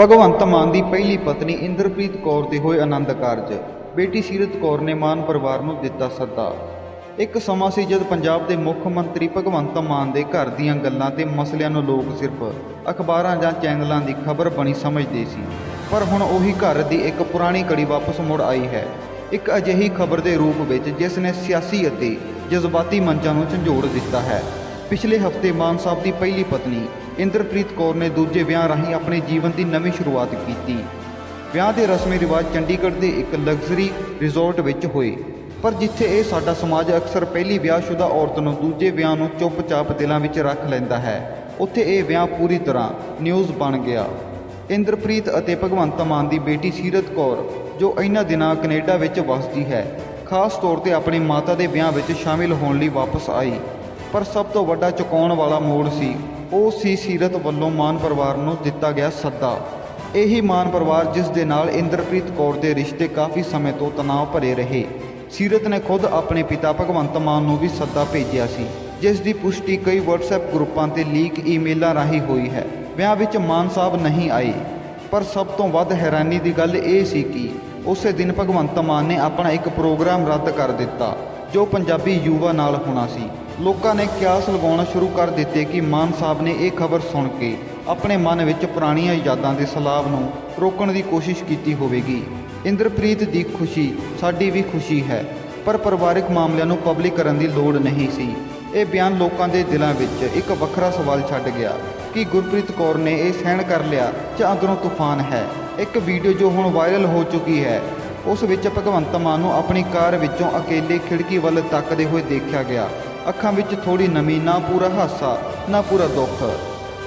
ਭਗਵੰਤ ਮਾਨ ਦੀ ਪਹਿਲੀ ਪਤਨੀ ਇੰਦਰਪ੍ਰੀਤ ਕੌਰ ਦੇ ਹੋਏ ਆਨੰਦ ਕਾਰਜ। ਬੇਟੀ ਸੀਰਤ ਕੌਰ ਨੇ ਮਾਨ ਪਰਿਵਾਰ ਨੂੰ ਦਿੱਤਾ ਸੱਦਾ। ਇੱਕ ਸਮਾਂ ਸੀ ਜਦ ਪੰਜਾਬ ਦੇ ਮੁੱਖ ਮੰਤਰੀ ਭਗਵੰਤ ਮਾਨ ਦੇ ਘਰ ਦੀਆਂ ਗੱਲਾਂ ਤੇ ਮਸਲਿਆਂ ਨੂੰ ਲੋਕ ਸਿਰਫ ਅਖਬਾਰਾਂ ਜਾਂ ਚੈਨਲਾਂ ਦੀ ਖਬਰ ਬਣੀ ਸਮਝਦੇ ਸੀ। ਪਰ ਹੁਣ ਉਹੀ ਘਰ ਦੀ ਇੱਕ ਪੁਰਾਣੀ ਕੜੀ ਵਾਪਸ ਮੁੜ ਆਈ ਹੈ। ਇੱਕ ਅਜਿਹੀ ਖਬਰ ਦੇ ਰੂਪ ਵਿੱਚ ਜਿਸ ਨੇ ਸਿਆਸੀ ਅਤੇ ਜਜ਼ਬਾਤੀ ਮੰਚਾਂ ਨੂੰ ਝੰਜੋੜ ਦਿੱਤਾ ਹੈ। ਪਿਛਲੇ ਹਫ਼ਤੇ ਮਾਨ ਸਾਹਿਬ ਦੀ ਪਹਿਲੀ ਪਤਨੀ ਇੰਦਰਪ੍ਰੀਤ ਕੌਰ ਨੇ ਦੂਜੇ ਵਿਆਹ ਰਾਹੀਂ ਆਪਣੇ ਜੀਵਨ ਦੀ ਨਵੀਂ ਸ਼ੁਰੂਆਤ ਕੀਤੀ। ਵਿਆਹ ਦੇ ਰਸਮੀ ਰਿਵਾਜ ਚੰਡੀਗੜ੍ਹ ਦੇ ਇੱਕ ਲਗਜ਼ਰੀ ਰਿਜ਼ੋਰਟ ਵਿੱਚ ਹੋਏ। ਪਰ ਜਿੱਥੇ ਇਹ ਸਾਡਾ ਸਮਾਜ ਅਕਸਰ ਪਹਿਲੀ ਵਿਆਹਸ਼ੁਦਾ ਔਰਤ ਨੂੰ ਦੂਜੇ ਵਿਆਹ ਨੂੰ ਚੁੱਪਚਾਪ ਦਿਲਾਂ ਵਿੱਚ ਰੱਖ ਲੈਂਦਾ ਹੈ, ਉੱਥੇ ਇਹ ਵਿਆਹ ਪੂਰੀ ਤਰ੍ਹਾਂ ਨਿਊਜ਼ ਬਣ ਗਿਆ। ਇੰਦਰਪ੍ਰੀਤ ਅਤੇ ਭਗਵੰਤ ਮਾਨ ਦੀ ਬੇਟੀ ਸੀਰਤ ਕੌਰ, ਜੋ ਇਹਨਾਂ ਦਿਨਾਂ ਕੈਨੇਡਾ ਵਿੱਚ ਵਸਦੀ ਹੈ, ਖਾਸ ਤੌਰ ਤੇ ਆਪਣੀ ਮਾਤਾ ਦੇ ਵਿਆਹ ਵਿੱਚ ਸ਼ਾਮਿਲ ਹੋਣ ਲਈ ਵਾਪਸ ਆਈ। ਪਰ ਸਭ ਤੋਂ ਵੱਡਾ ਚੁਕਾਉਣ ਵਾਲਾ ਮੋੜ ਸੀ, ਉਹ ਸੀ ਸੀਰਤ ਵੱਲੋਂ ਮਾਨ ਪਰਿਵਾਰ ਨੂੰ ਦਿੱਤਾ ਗਿਆ ਸੱਦਾ। ਇਹੀ ਮਾਨ ਪਰਿਵਾਰ ਜਿਸ ਦੇ ਨਾਲ ਇੰਦਰਪ੍ਰੀਤ ਕੌਰ ਦੇ ਰਿਸ਼ਤੇ ਕਾਫੀ ਸਮੇਂ ਤੋਂ ਤਣਾਅ ਭਰੇ ਰਹੇ। ਸੀਰਤ ਨੇ ਖੁਦ ਆਪਣੇ ਪਿਤਾ ਭਗਵੰਤ ਮਾਨ ਨੂੰ ਵੀ ਸੱਦਾ ਭੇਜਿਆ ਸੀ, ਜਿਸ ਦੀ ਪੁਸ਼ਟੀ ਕਈ WhatsApp ਗਰੁੱਪਾਂ ਤੇ ਲੀਕ ਈਮੇਲਾਂ ਰਾਹੀਂ ਹੋਈ ਹੈ। ਵਿਆਹ ਵਿੱਚ ਮਾਨ ਸਾਹਿਬ ਨਹੀਂ ਆਏ, ਪਰ ਸਭ ਤੋਂ ਵੱਧ ਹੈਰਾਨੀ ਦੀ ਗੱਲ ਇਹ ਸੀ ਕਿ ਉਸੇ ਦਿਨ ਭਗਵੰਤ ਮਾਨ ਨੇ ਆਪਣਾ ਇੱਕ ਪ੍ਰੋਗਰਾਮ ਰੱਦ ਕਰ ਦਿੱਤਾ। ਜੋ ਪੰਜਾਬੀ ਯੁਵਾ ਨਾਲ ਹੋਣਾ ਸੀ। ਲੋਕਾਂ ਨੇ ਕਿਆਸ ਲਗਾਉਣਾ ਸ਼ੁਰੂ ਕਰ ਦਿੱਤੇ ਕਿ ਮਾਨ ਸਾਹਿਬ ਨੇ ਇਹ ਖਬਰ ਸੁਣ ਕੇ ਆਪਣੇ ਮਨ ਵਿੱਚ ਪੁਰਾਣੀਆਂ ਯਾਦਾਂ ਦੇ ਸਲਾਬ ਨੂੰ ਰੋਕਣ ਦੀ ਕੋਸ਼ਿਸ਼ ਕੀਤੀ ਹੋਵੇਗੀ। ਇੰਦਰਪ੍ਰੀਤ ਦੀ ਖੁਸ਼ੀ ਸਾਡੀ ਵੀ ਖੁਸ਼ੀ ਹੈ, ਪਰ ਪਰਿਵਾਰਕ ਮਾਮਲਿਆਂ ਨੂੰ ਪਬਲਿਕ ਕਰਨ ਦੀ ਲੋੜ ਨਹੀਂ ਸੀ। ਇਹ ਬਿਆਨ ਲੋਕਾਂ ਦੇ ਦਿਲਾਂ ਵਿੱਚ ਇੱਕ ਵੱਖਰਾ ਸਵਾਲ ਛੱਡ ਗਿਆ ਕਿ ਗੁਰਪ੍ਰੀਤ ਕੌਰ ਨੇ ਇਹ ਸਹਿਣ ਕਰ ਲਿਆ ਜਾਂ ਅੰਦਰੋਂ ਤੂਫਾਨ ਹੈ। ਇੱਕ ਵੀਡੀਓ ਜੋ ਹੁਣ ਵਾਇਰਲ ਹੋ ਚੁੱਕੀ ਹੈ ਉਸ ਵਿੱਚ ਭਗਵੰਤ ਮਾਨ ਨੂੰ ਆਪਣੀ ਕਾਰ ਵਿੱਚੋਂ ਅਕੇਲੇ ਖਿੜਕੀ ਵੱਲ ਤੱਕਦੇ ਹੋਏ ਦੇਖਿਆ ਗਿਆ। ਅੱਖਾਂ ਵਿੱਚ ਥੋੜੀ ਨਮੀ, ਨਾ ਪੂਰਾ ਹਾਸਾ, ਨਾ ਪੂਰਾ ਦੁੱਖ।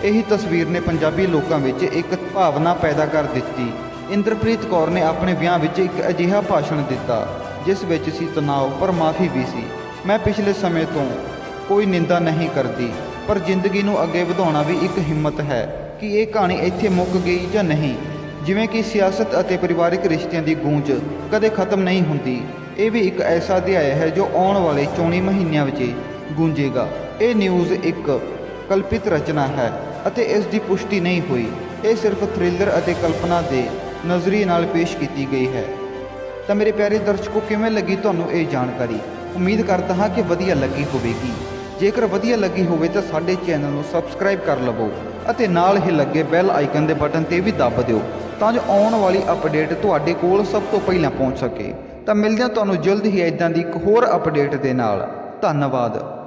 ਇਹੀ ਤਸਵੀਰ ਨੇ ਪੰਜਾਬੀ ਲੋਕਾਂ ਵਿੱਚ ਇੱਕ ਭਾਵਨਾ ਪੈਦਾ ਕਰ ਦਿੱਤੀ। ਇੰਦਰਪ੍ਰੀਤ ਕੌਰ ਨੇ ਆਪਣੇ ਵਿਆਹ ਵਿੱਚ ਇੱਕ ਅਜਿਹਾ ਭਾਸ਼ਣ ਦਿੱਤਾ, ਜਿਸ ਵਿੱਚ ਸੀ ਤਣਾਅ, ਪਰ ਮਾਫੀ ਵੀ ਸੀ। ਮੈਂ ਪਿਛਲੇ ਸਮੇਂ ਤੋਂ ਕੋਈ ਨਿੰਦਾ ਨਹੀਂ ਕਰਦੀ, ਪਰ ਜ਼ਿੰਦਗੀ ਨੂੰ ਅੱਗੇ ਵਧਾਉਣਾ ਵੀ ਇੱਕ ਹਿੰਮਤ ਹੈ ਕਿ ਇਹ ਕਹਾਣੀ ਇੱਥੇ ਮੁੱਕ ਗਈ ਜਾਂ ਨਹੀਂ। ਜਿਵੇਂ ਕਿ ਸਿਆਸਤ ਅਤੇ ਪਰਿਵਾਰਿਕ ਰਿਸ਼ਤਿਆਂ ਦੀ ਗੂੰਜ ਕਦੇ ਖਤਮ ਨਹੀਂ ਹੁੰਦੀ। ਇਹ ਵੀ ਇੱਕ ਐਸਾ ਅਧਿਆਇ ਹੈ ਜੋ ਆਉਣ ਵਾਲੇ ਚੋਣੀ ਮਹੀਨਿਆਂ ਵਿੱਚ ਗੂੰਜੇਗਾ। ਇਹ ਨਿਊਜ਼ ਇੱਕ ਕਲਪਿਤ ਰਚਨਾ ਹੈ ਅਤੇ ਇਸ ਦੀ ਪੁਸ਼ਟੀ ਨਹੀਂ ਹੋਈ। ਇਹ ਸਿਰਫ ਥ੍ਰਿਲਰ ਅਤੇ ਕਲਪਨਾ ਦੇ ਨਜ਼ਰੀਏ ਨਾਲ ਪੇਸ਼ ਕੀਤੀ ਗਈ ਹੈ। ਤਾਂ ਮੇਰੇ ਪਿਆਰੇ ਦਰਸ਼ਕੋ, ਕਿਵੇਂ ਲੱਗੀ ਤੁਹਾਨੂੰ ਇਹ ਜਾਣਕਾਰੀ? ਉਮੀਦ ਕਰਦਾ ਹਾਂ ਕਿ ਵਧੀਆ ਲੱਗੀ ਹੋਵੇਗੀ। ਜੇਕਰ ਵਧੀਆ ਲੱਗੀ ਹੋਵੇ ਤਾਂ ਸਾਡੇ ਚੈਨਲ ਨੂੰ ਸਬਸਕ੍ਰਾਈਬ ਕਰ ਲਵੋ ਅਤੇ ਨਾਲ ਹੀ ਲੱਗੇ ਬੈਲ ਆਈਕਨ ਦੇ ਬਟਨ ਤੇ ਵੀ ਦੱਬ ਦਿਓ। ਤਾਂ ਜੋ ਆਉਣ ਵਾਲੀ ਅਪਡੇਟ ਤੁਹਾਡੇ ਕੋਲ ਸਭ ਤੋਂ ਪਹਿਲਾਂ ਪਹੁੰਚ ਸਕੇ। ਤਾਂ ਮਿਲਦੇ ਹਾਂ ਤੁਹਾਨੂੰ ਜਲਦ ਹੀ ਇਦਾਂ ਦੀ ਇੱਕ ਹੋਰ ਅਪਡੇਟ ਦੇ ਨਾਲ। ਧੰਨਵਾਦ।